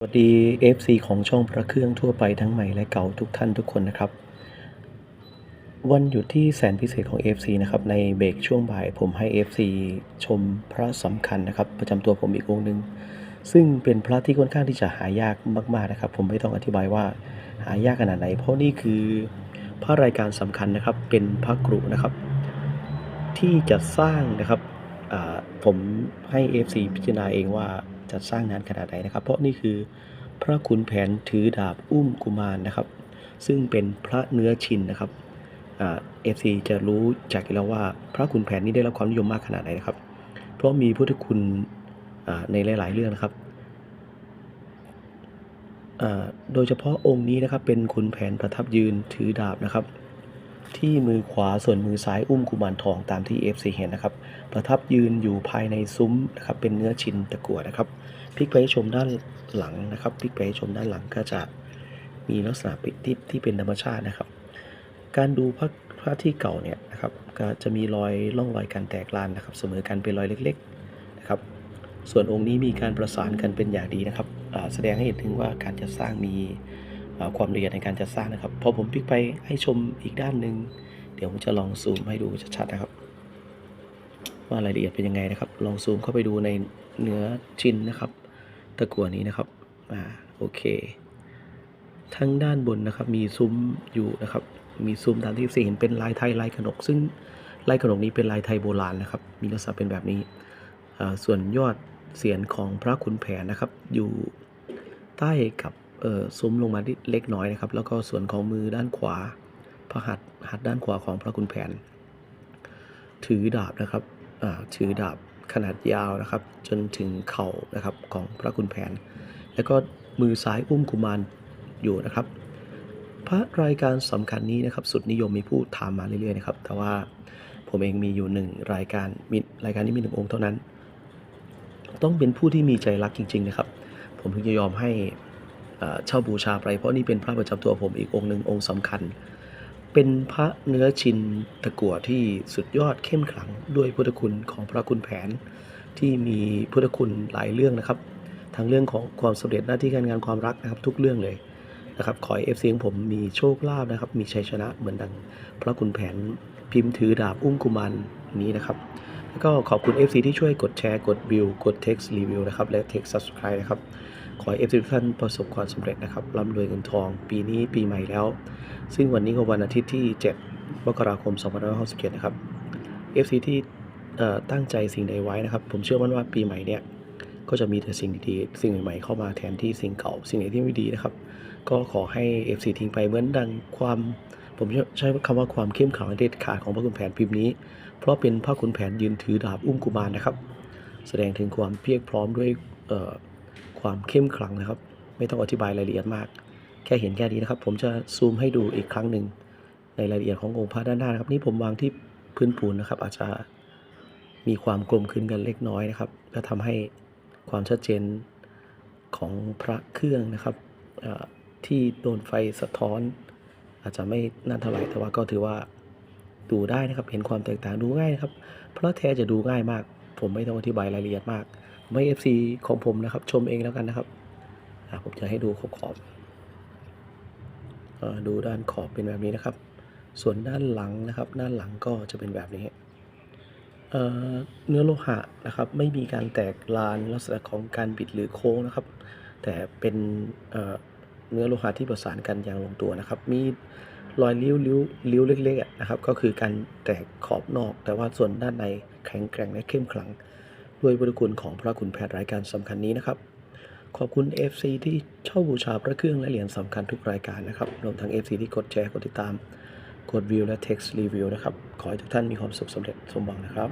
สวัสดี FC ของช่องพระเครื่องทั่วไปทั้งใหม่และเก่าทุกท่านทุกคนนะครับ วันหยุดที่แสนพิเศษของ FC นะครับในเบรกช่วงบ่ายผมให้ FC ชมพระสำคัญนะครับ ประจำตัวผมอีกองค์หนึ่งซึ่งเป็นพระที่ค่อนข้างที่จะหายากมากๆนะครับ ผมไม่ต้องอธิบายว่าหายากขนาดไหน เพราะนี่คือพระรายการสำคัญนะครับเป็นพระกรุนะครับ ที่จะสร้างนะครับ ผมให้ FC พิจารณาเองว่าจะสร้างนานขนาดไหนนะครับ เพราะนี่คือพระขุนแผนถือดาบอุ้มกุมารนะครับ ซึ่งเป็นพระเนื้อชินนะครับเอ่า FC จะรู้จากแล้วว่าพระขุนแผนนี้ได้รับความนิยมมากขนาดไหนนะครับ เพราะมีพุทธคุณในหลาย ๆ เรื่องนะครับ โดยเฉพาะองค์นี้นะครับเป็นขุนแผนประทับยืนถือดาบนะครับ ที่มือขวาส่วนมือซ้ายอุ้มกุมารทองตามที่ FC เห็นนะครับ ประทับยืนอยู่ภายในซุ้มนะครับเป็นเนื้อชินตะกั่วนะครับพลิกไปชมด้านหลังนะครับพลิกไปชมด้านหลังก็จะมีลักษณะปิดที่ที่เป็นธรรมชาตินะครับ การดูพระพระที่เก่าเนี่ยนะครับก็จะมีรอยร่องรอยการแตกลานนะครับ เสมอกันเป็นรอยเล็กๆนะครับ ส่วนองค์นี้มีการประสานกันเป็นอย่างดีนะครับแสดงให้เห็นถึงว่าการจัดสร้างมี ความละเอียดในการจัดสร้างนะครับ พอผมพลิกไปให้ชมอีกด้านหนึ่งเดี๋ยวผมจะลองซูมให้ดูชัดๆนะครับ ว่ารายละเอียดเป็นยังไงนะครับ ลองซูมเข้าไปดูในเนื้อชิ้นนะครับ ตะกั่วนี้นะครับอ่าโอเค ทั้งด้านบนนะครับ มีซุ้มอยู่นะครับ มีซุ้มตามที่สี่เห็นเป็นลายไทยลายขนก ซึ่งลายขนกนี้เป็นลายไทยโบราณนะครับ มีลักษณะเป็นแบบนี้ ส่วนยอดเสียนของพระขุนแผนนะครับ อยู่ใต้กับ ซุ้มลงมาเล็กน้อยนะครับ แล้วก็ส่วนของมือด้านขวา พระหัตถ์หัตถ์ด้านขวาของพระขุนแผน ถือดาบนะครับถือดาบขนาดยาวนะครับ จนถึงเข่านะครับของพระคุณแผน แล้วก็มือซ้ายอุ้มกุมารอยู่นะครับ พระรายการสำคัญนี้นะครับ สุดนิยมมีผู้ถามมาเรื่อยๆนะครับ แต่ว่าผมเองมีอยู่หนึ่งรายการมีรายการนี้มีหนึ่งองค์เท่านั้น ต้องเป็นผู้ที่มีใจรักจริง ๆ นะครับ ผมถึงจะยอมให้ เช่าบูชาไปเพราะนี่เป็นพระประจำตัวผมอีกองค์หนึ่งองค์สำคัญ เป็นพระเนื้อชินตะกั่วที่สุดยอดเข้มขลังด้วยพุทธคุณของพระคุณแผน ที่มีพุทธคุณหลายเรื่องนะครับ ทั้งเรื่องของความสำเร็จหน้าที่การงานความรักนะครับทุกเรื่องเลยนะครับขอให้เอฟซีของผมมีโชคลาภนะครับ มีชัยชนะเหมือนดัง พระคุณแผนพิมพ์ถือดาบอุ้มกุมารนี้นะครับแล้วก็ขอบคุณ FC ที่ช่วยกดแชร์กดวิว กด text review นะครับ และ text subscribe นะครับ ขอให้ FC ทุกท่านประสบความสำเร็จนะครับร่ำรวยเงินทอง ปีนี้ปีใหม่แล้ว ซึ่งวันนี้ก็วันอาทิตย์ที่ 7 มกราคม 2567 นะครับ FC ที่เอ่ตั้งใจสิ่งใดไว้นะครับ ผมเชื่อมั่นว่าปีใหม่เนี่ยก็จะมีแต่สิ่งดีๆ สิ่งใหม่ๆ เข้ามาแทนที่สิ่งเก่า สิ่งไหนที่ไม่ดีนะครับ ก็ขอให้ FC ทิ้งไปเหมือนดังความ ผมใช้คำว่าความเข้มขังเด็ดขาดของพระคุณแผนพิมพ์นี้ เพราะเป็นพระคุณแผนยืนถือดาบอุ้มกุมารนะครับ แสดงถึงความเพียรพร้อมด้วยเความเข้มขลังนะครับ ไม่ต้องอธิบายรายละเอียดมาก แค่เห็นแค่นี้นะครับ ผมจะซูมให้ดูอีกครั้งหนึ่งในรายละเอียดขององค์พระด้านหน้านะครับนี่ผมวางที่พื้นปูนนะครับ อาจจะมีความกลมขึ้นกันเล็กน้อยนะครับก็ทำให้ความชัดเจนของพระเครื่องนะครับที่โดนไฟสะท้อน อาจจะไม่น่าเท่าไหร่แต่ว่าก็ถือว่าดูได้นะครับ เห็นความแตกต่างดูง่ายนะครับ เพราะแท้จะดูง่ายมาก ผมไม่ต้องอธิบายรายละเอียดมาก ผมให้ FC ของผมนะครับ ชมเองแล้วกันนะครับผมจะให้ดูขอบขอบดูด้านขอบเป็นแบบนี้นะครับ ส่วนด้านหลังนะครับ ด้านหลังก็จะเป็นแบบนี้เเนื้อโลหะนะครับ ไม่มีการแตกลานลักษณะของการบิดหรือโค้งนะครับ แต่เป็นเเนื้อโลหะที่ประสานกันอย่างลงตัวนะครับ มีรอยริ้วริ้วริ้วเล็กๆนะครับ ก็คือการแตกขอบนอก แต่ว่าส่วนด้านในแข็งแกร่งและเข้มขลัง ด้วยบริคุณของพระคุณแพทย์รายการสำคัญนี้นะครับ ขอบคุณ FC ที่เช่าบูชาพระเครื่องและเหรียญสำคัญทุกรายการนะครับรวมทั้ง FC ที่กดแชร์กดติดตาม กดวิวและ text review นะครับ ขอให้ทุกท่านมีความสุขสำเร็จสมหวังนะครับ